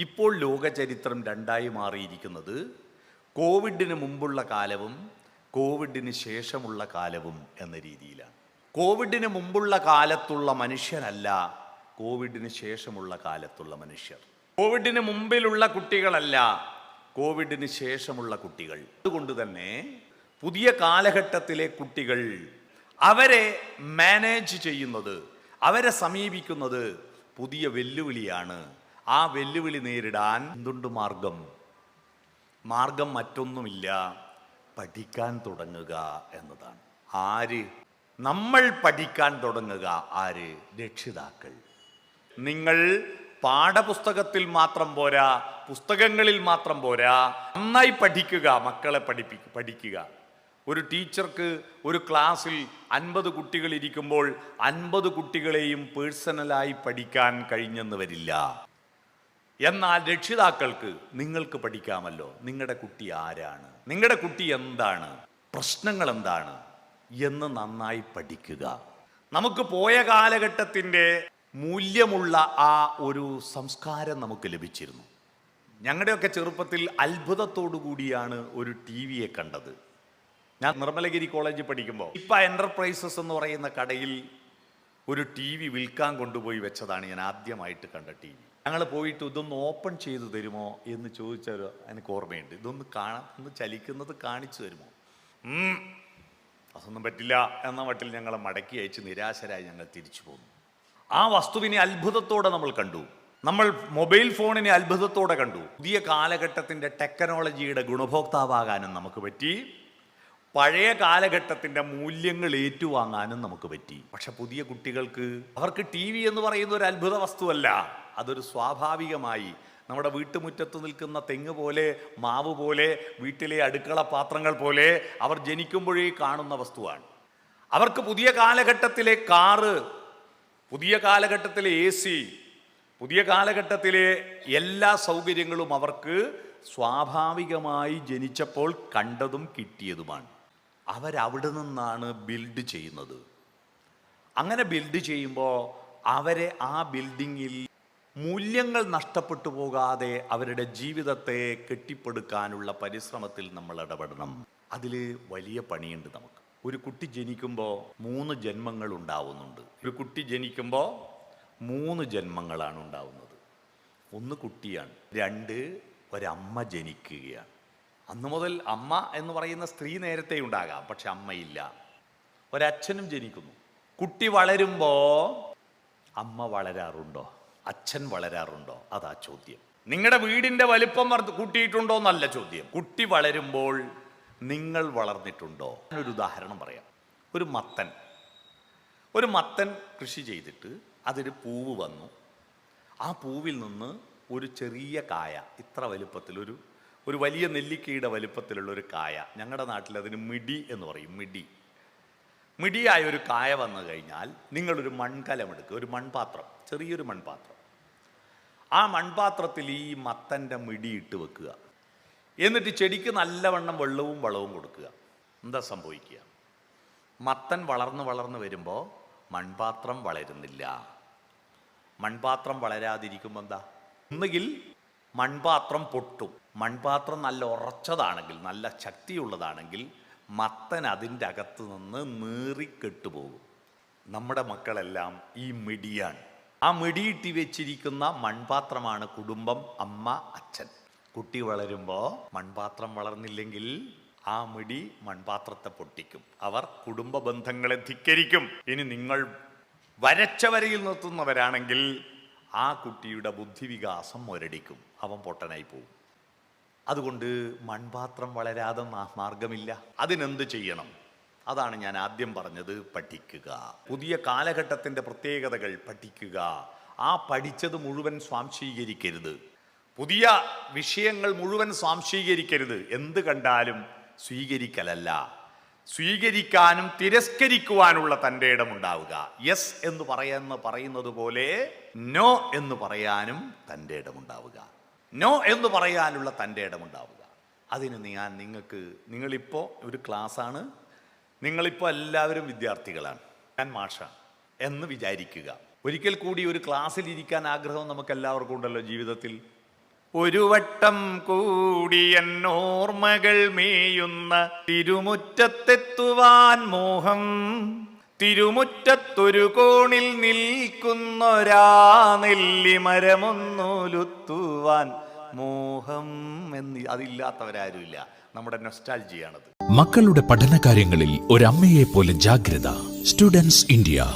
ഇപ്പോൾ ലോകചരിത്രം രണ്ടായി മാറിയിരിക്കുന്നത് കോവിഡിന് മുമ്പുള്ള കാലവും കോവിഡിന് ശേഷമുള്ള കാലവും എന്ന രീതിയിലാണ്. കോവിഡിന് മുമ്പുള്ള കാലത്തുള്ള മനുഷ്യനല്ല കോവിഡിന് ശേഷമുള്ള കാലത്തുള്ള മനുഷ്യർ. കോവിഡിന് മുമ്പിലുള്ള കുട്ടികളല്ല കോവിഡിന് ശേഷമുള്ള കുട്ടികൾ. അതുകൊണ്ട് തന്നെ പുതിയ കാലഘട്ടത്തിലെ കുട്ടികൾ അവരെ മാനേജ് ചെയ്യുന്നത് അവരെ സമീപിക്കുന്നത് പുതിയ വെല്ലുവിളിയാണ് ആ വെല്ലുവിളി നേരിടാൻ എന്തുണ്ട് മാർഗം? മാർഗം മറ്റൊന്നുമില്ല പഠിക്കാൻ തുടങ്ങുക എന്നതാണ്. ആര്? നമ്മൾ പഠിക്കാൻ തുടങ്ങുക. ആര്? രക്ഷിതാക്കൾ. നിങ്ങൾ പാഠപുസ്തകത്തിൽ മാത്രം പോരാ പുസ്തകങ്ങളിൽ മാത്രം പോരാ നന്നായി പഠിക്കുക മക്കളെ പഠിപ്പി പഠിക്കുക. ഒരു ടീച്ചർക്ക് ഒരു ക്ലാസ്സിൽ അൻപത് കുട്ടികൾ ഇരിക്കുമ്പോൾ അൻപത് കുട്ടികളെയും പേഴ്സണലായി പഠിക്കാൻ കഴിഞ്ഞെന്ന് വരില്ല. എന്നാൽ രക്ഷിതാക്കൾക്ക് നിങ്ങൾക്ക് പഠിക്കാമല്ലോ. നിങ്ങളുടെ കുട്ടി ആരാണ്? നിങ്ങളുടെ കുട്ടി എന്താണ്? പ്രശ്നങ്ങൾ എന്താണ്? എന്ന് നന്നായി പഠിക്കുക. നമുക്ക് പോയ കാലഘട്ടത്തിന്റെ മൂല്യമുള്ള ആ ഒരു സംസ്കാരം നമുക്ക് ലഭിച്ചിരുന്നു. ഞങ്ങളുടെയൊക്കെ ചെറുപ്പത്തിൽ അത്ഭുതത്തോടു കൂടിയാണ് ഒരു ടി വിയെ കണ്ടത്. ഞാൻ നിർമ്മലഗിരി കോളേജിൽ പഠിക്കുമ്പോൾ ഇപ്പ എന്റർപ്രൈസസ് എന്ന് പറയുന്ന കടയിൽ ഒരു ടി വി വിൽക്കാൻ കൊണ്ടുപോയി വെച്ചതാണ് ഞാൻ ആദ്യമായിട്ട് കണ്ട ടി വി ഞങ്ങൾ പോയിട്ട് ഇതൊന്ന് ഓപ്പൺ ചെയ്തു തരുമോ എന്ന് ചോദിച്ചവർ എനിക്ക് ഓർമ്മയുണ്ട്. ഇതൊന്ന് കാണാൻ ഒന്ന് ചലിക്കുന്നത് കാണിച്ചു തരുമോ? അതൊന്നും പറ്റില്ല എന്ന മട്ടിൽ ഞങ്ങളെ മടക്കി അയച്ച് നിരാശരായി ഞങ്ങൾ തിരിച്ചു പോന്നു. ആ വസ്തുവിനെ അത്ഭുതത്തോടെ നമ്മൾ കണ്ടു. നമ്മൾ മൊബൈൽ ഫോണിനെ അത്ഭുതത്തോടെ കണ്ടു. പുതിയ കാലഘട്ടത്തിന്റെ ടെക്നോളജിയുടെ ഗുണഭോക്താവാകാനും നമുക്ക് പറ്റി. പഴയ കാലഘട്ടത്തിന്റെ മൂല്യങ്ങൾ ഏറ്റുവാങ്ങാനും നമുക്ക് പറ്റി. പക്ഷെ പുതിയ കുട്ടികൾക്ക് അവർക്ക് ടി വി എന്ന് പറയുന്ന ഒരു അത്ഭുത വസ്തുവല്ല. അതൊരു സ്വാഭാവികമായി നമ്മുടെ വീട്ടുമുറ്റത്ത് നിൽക്കുന്ന തെങ്ങ് പോലെ മാവ് പോലെ വീട്ടിലെ അടുക്കള പാത്രങ്ങൾ പോലെ അവർ ജനിക്കുമ്പോഴേ കാണുന്ന വസ്തുവാണ്. അവർക്ക് പുതിയ കാലഘട്ടത്തിലെ കാറ് പുതിയ കാലഘട്ടത്തിലെ എ സി പുതിയ കാലഘട്ടത്തിലെ എല്ലാ സൗകര്യങ്ങളും അവർക്ക് സ്വാഭാവികമായി ജനിച്ചപ്പോൾ കണ്ടതും കിട്ടിയതുമാണ്. അവരവിടെ നിന്നാണ് ബിൽഡ് ചെയ്യുന്നത്. അങ്ങനെ ബിൽഡ് ചെയ്യുമ്പോൾ അവരെ ആ ബിൽഡിങ്ങിൽ മൂല്യങ്ങൾ നഷ്ടപ്പെട്ടു പോകാതെ അവരുടെ ജീവിതത്തെ കെട്ടിപ്പടുക്കാനുള്ള പരിശ്രമത്തിൽ നമ്മൾ ഇടപെടണം. അതിൽ വലിയ പണിയുണ്ട് നമുക്ക്. ഒരു കുട്ടി ജനിക്കുമ്പോൾ മൂന്ന് ജന്മങ്ങൾ ഉണ്ടാവുന്നുണ്ട്. ഒരു കുട്ടി ജനിക്കുമ്പോൾ മൂന്ന് ജന്മങ്ങളാണ് ഉണ്ടാവുന്നത്. ഒന്ന് കുട്ടിയാണ്. രണ്ട് ഒരമ്മ ജനിക്കുകയാണ്. അന്ന് മുതൽ അമ്മ എന്ന് പറയുന്ന സ്ത്രീ നേരത്തെ ഉണ്ടാകാം പക്ഷെ അമ്മയില്ല. ഒരച്ഛനും ജനിക്കുന്നു. കുട്ടി വളരുമ്പോൾ അമ്മ വളരാറുണ്ടോ? അച്ഛൻ വളരാറുണ്ടോ? അതാ ചോദ്യം. നിങ്ങളുടെ വീടിന്റെ വലിപ്പം കൂട്ടിയിട്ടുണ്ടോ എന്നല്ല ചോദ്യം. കുട്ടി വളരുമ്പോൾ നിങ്ങൾ വളർന്നിട്ടുണ്ടോ? ഒരു ഉദാഹരണം പറയാം. ഒരു മത്തൻ. ഒരു മത്തൻ കൃഷി ചെയ്തിട്ട് അതിന് പൂവ് വന്നു. ആ പൂവിൽ നിന്ന് ഒരു ചെറിയ കായ ഇത്ര വലുപ്പത്തിൽ ഒരു ഒരു വലിയ നെല്ലിക്കയുടെ വലുപ്പത്തിലുള്ള ഒരു കായ. ഞങ്ങളുടെ നാട്ടിൽ അതിന് മിടി എന്ന് പറയും മിടി. മിടിയായ ഒരു കായ വന്നു കഴിഞ്ഞാൽ നിങ്ങളൊരു മൺകലമെടുക്കുക ഒരു മൺപാത്രം ചെറിയൊരു മൺപാത്രം. ആ മൺപാത്രത്തിൽ ഈ മത്തന്റെ മിടിയിട്ട് വെക്കുക. എന്നിട്ട് ചെടിക്ക് നല്ലവണ്ണം വെള്ളവും വളവും കൊടുക്കുക. എന്താ സംഭവിക്കുക? മത്തൻ വളർന്ന് വളർന്ന് വരുമ്പോൾ മൺപാത്രം വളരുന്നില്ല. മൺപാത്രം വളരാതിരിക്കുമ്പോൾ എന്താ? ഒന്നുകിൽ മൺപാത്രം പൊട്ടും. മൺപാത്രം നല്ല ഉറച്ചതാണെങ്കിൽ നല്ല ശക്തിയുള്ളതാണെങ്കിൽ മത്തൻ അതിന്റെ അകത്ത് നിന്ന് നീറിക്കെട്ടുപോകും. നമ്മുടെ മക്കളെല്ലാം ഈ മിടിയാണ്. ആ മിടിയിട്ടി വെച്ചിരിക്കുന്ന മൺപാത്രമാണ് കുടുംബം അമ്മ അച്ഛൻ. കുട്ടി വളരുമ്പോൾ മൺപാത്രം വളർന്നില്ലെങ്കിൽ ആ മിടി മൺപാത്രത്തെ പൊട്ടിക്കും. അവർ കുടുംബ ബന്ധങ്ങളെ ധിക്കരിക്കും. ഇനി നിങ്ങൾ വരച്ച വരയിൽ നിർത്തുന്നവരാണെങ്കിൽ ആ കുട്ടിയുടെ ബുദ്ധിവികാസം മുരടിക്കും അവൻ പൊട്ടനായി പോകും അതുകൊണ്ട് മൺപാത്രം വളരാതെ മാർഗമില്ല. അതിനെന്ത് ചെയ്യണം? അതാണ് ഞാൻ ആദ്യം പറഞ്ഞത് പഠിക്കുക. പുതിയ കാലഘട്ടത്തിന്റെ പ്രത്യേകതകൾ പഠിക്കുക. ആ പഠിച്ചത് മുഴുവൻ സ്വാംശീകരിക്കരുത്. പുതിയ വിഷയങ്ങൾ മുഴുവൻ സ്വാംശീകരിക്കരുത്. എന്ത് കണ്ടാലും സ്വീകരിക്കലല്ല. സ്വീകരിക്കാനും തിരസ്കരിക്കുവാനുള്ള തന്റെ ഇടമുണ്ടാവുക. യെസ് എന്ന് പറയുന്ന പറയുന്നത് പോലെ നോ എന്ന് പറയാനും തന്റെ ഇടമുണ്ടാവുക. നോ എന്ന് പറയാനുള്ള തന്റെ ഇടമുണ്ടാവുക. അതിന് ഞാൻ നിങ്ങൾക്ക് നിങ്ങളിപ്പോൾ ഒരു ക്ലാസ്സാണ് നിങ്ങളിപ്പോൾ എല്ലാവരും വിദ്യാർത്ഥികളാണ്. ഞാൻ മാഷാണ് എന്ന് വിചാരിക്കുക. ഒരിക്കൽ കൂടി ഒരു ക്ലാസ്സിൽ ഇരിക്കാൻ ആഗ്രഹം നമുക്ക് എല്ലാവർക്കും ഉണ്ടല്ലോ ജീവിതത്തിൽ. ഒരു വട്ടം കൂടി എന്നോർമ്മകൾ മേയുന്ന തിരുമുറ്റത്തെത്തുവാൻ മോഹം തിരുമുറ്റത്തൊരു കോണിൽ നിൽക്കുന്നൊരാ നെല്ലിമരമൊന്നുലുത്തുവാൻ മോഹം എന്ന് അതില്ലാത്തവരാരുമില്ല. നമ്മുടെ നൊസ്റ്റാൾജിയാണത് മക്കളുടെ പഠനകാര്യങ്ങളിൽ ഒരമ്മയെ പോലെ ജാഗ്രത. Students India